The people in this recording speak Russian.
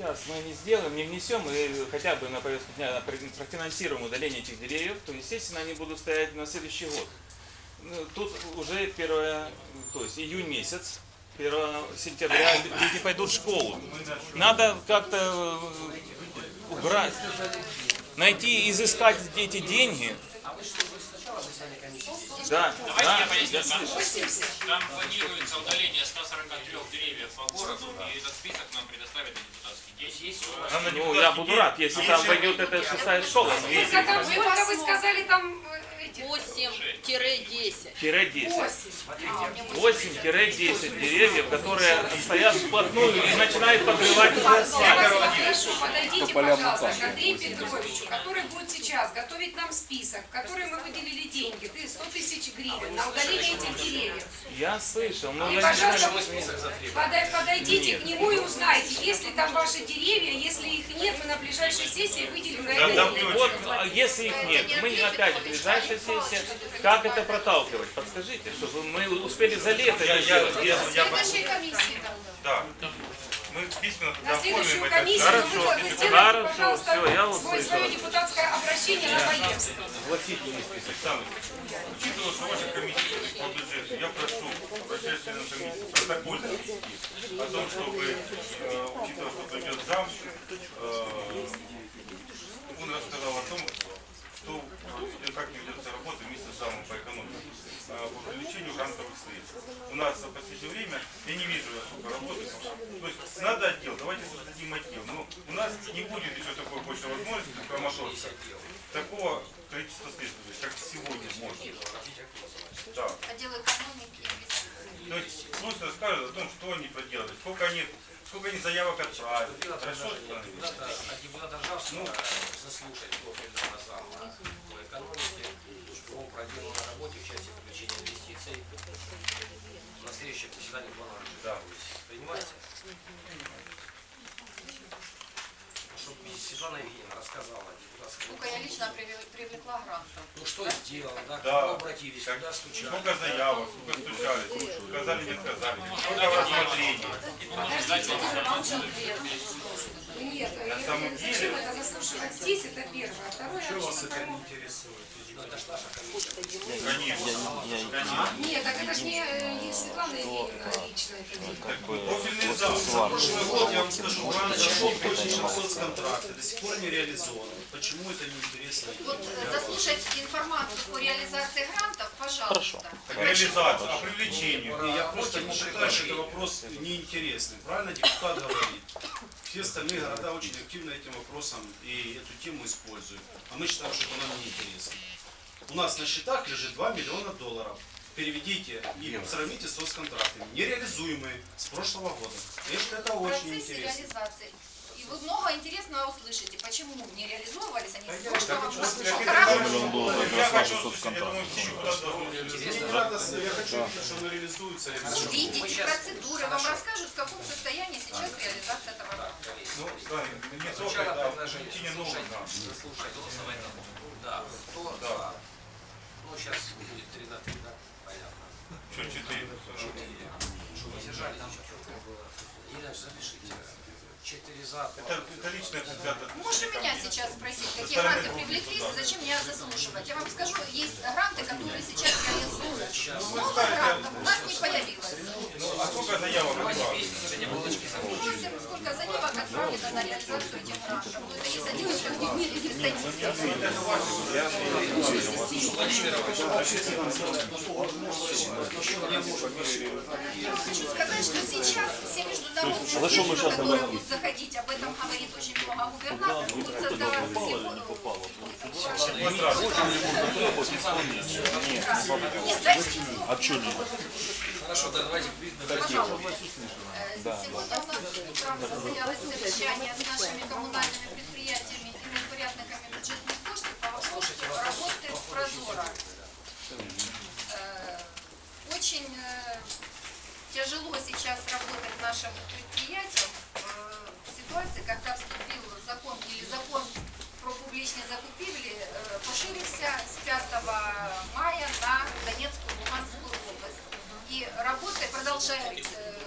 Сейчас мы не сделаем, не внесем, и хотя бы на повестку дня на- профинансируем удаление этих деревьев, то, естественно, они будут стоять на следующий год. Ну, Тут уже первое, то есть июнь месяц, 1 сентября дети пойдут в школу. Надо как-то э, убрать, найти, изыскать эти деньги. Да, да, я слышу. Там планируется удаление 143 деревьев по городу, и этот список нам предоставят на депутатский день. Ну, я буду рад, если там пойдет эта шестая школа. Ну, если Сколько, там, вы сказали там э? 8-10. тире 10. Восемь. 8-10 деревьев, которые стоят вплотную и начинают вас попрошу, подойдите, пожалуйста, к Андрею Петровичу, который будет сейчас готовить нам список, в который мы выделили деньги, ты 100 тысяч гривен на удаление этих деревьев. Я слышал, но И, я не знаю. пожалуйста, подойдите к нему и узнайте, есть ли там ваши деревья, если их нет, мы на ближайшей сессии выделим на это. Вот, а если их нет, мы опять в ближайшей сессии, как это проталкивать? Подскажите, чтобы мы успели за лето это сделать. Следующей комиссии там. Да. Мы письменно На тогда следующую оформим это. комиссию Хорошо, вы вы сделайте, хорошо, пожалуйста, всё, я свой- услышал. свое депутатское обращение на поездку. Александр, учитывая, что ваша комиссия по бюджету, я прошу обращаюсь на комиссию протокольно о том, чтобы, э, учитывая, что пойдет зам, э, он рассказал о том, что э, как ведется работа вместе с замом по экономике э, по привлечению грантовых средств. У нас в последнее время, я особо работы. То есть надо отдел, давайте создадим отдел. Но у нас не будет еще такой больше возможности, как Краматорска, такого количества средств, как сегодня может. Да. Отдел экономики. То есть просто расскажут о том, что они проделали, сколько они, сколько они заявок отправили. Хорошо, что они? депутата Ржавского заслушать профильного зама по экономике о проделанной работе в части привлечения инвестиций заседании плана Да. Принимаете? Чтобы Светлана Евгеньевна рассказала депутатскому. Сколько я лично привлекла грантов. Ну что сделала, да, к Да. кому обратились, Как- куда стучали. Сколько заявок, сколько стучались, сказали, не сказали, сколько в рассмотрении. Подождите, это. Нет, я говорю, самом зачем деле- это заслушивать здесь, это первое. А второе, вообще потому- Ну, это ж наша комиссия. Конечно, конечно. Нет, так это же не, э, не Светлана Евгеньевна лично это делает. Профильный зал. Прошлый год, я вам скажу, грант зашел точно в соцконтракты, до сих пор не реализован. Почему это неинтересно? Вот э, заслушать информацию по реализации грантов, пожалуйста. Так реализация, а привлечение. Не, я просто не считаю, что это вопрос неинтересный. Правильно депутат говорит? Все остальные города очень активно этим вопросом и эту тему используют. А мы считаем, что это нам неинтересно. У нас на счетах лежит 2 миллиона долларов. Переведите и сравните с соцконтрактами. Нереализуемые с прошлого года. Считаю, это очень интересно. И вы много интересного услышите, почему не реализовывались они. Я Что хочу, я хочу слышать, я думаю, все куда должны Мне не надо, я хочу видеть, что оно реализуется. реализуется. Увидите процедуры, вам расскажут, в каком состоянии сейчас реализация этого. Ну, да, не только, Сначала предложение слушать, заслушать, голосовать. Да, кто за? Ну, сейчас будет 3 на 3, да? Понятно. Что, четыре? Четыре. Чтобы не держали сейчас. Елена, запишите. Четыре за. Это, это личное взято. Можно меня сейчас спросить, какие гранты привлеклись, и зачем меня заслушивать? Я вам скажу, есть гранты, которые сейчас реализуются. Новых грантов у нас не появилось. Ну, а сколько заявок отправили? Просим, сколько заявок отправлено на реализацию этих грантов. Ну, это есть один все международные фирмы, которые будут заходить, об этом говорит очень много губернатор, будут создавать Нет, дайте мне слово. Хорошо, да, давайте Пожалуйста. Э, Сегодня у нас утром состоялось совещание с нашими коммунальными предприятиями и распорядниками бюджетных коштов по вопросу работы. Э, Очень э, тяжело сейчас работать нашим предприятиям э, в ситуации, когда вступил закон или закон про публичные закупівлі е, поширився з 5 мая на Донецкую, Луганскую область. И работы продолжают э,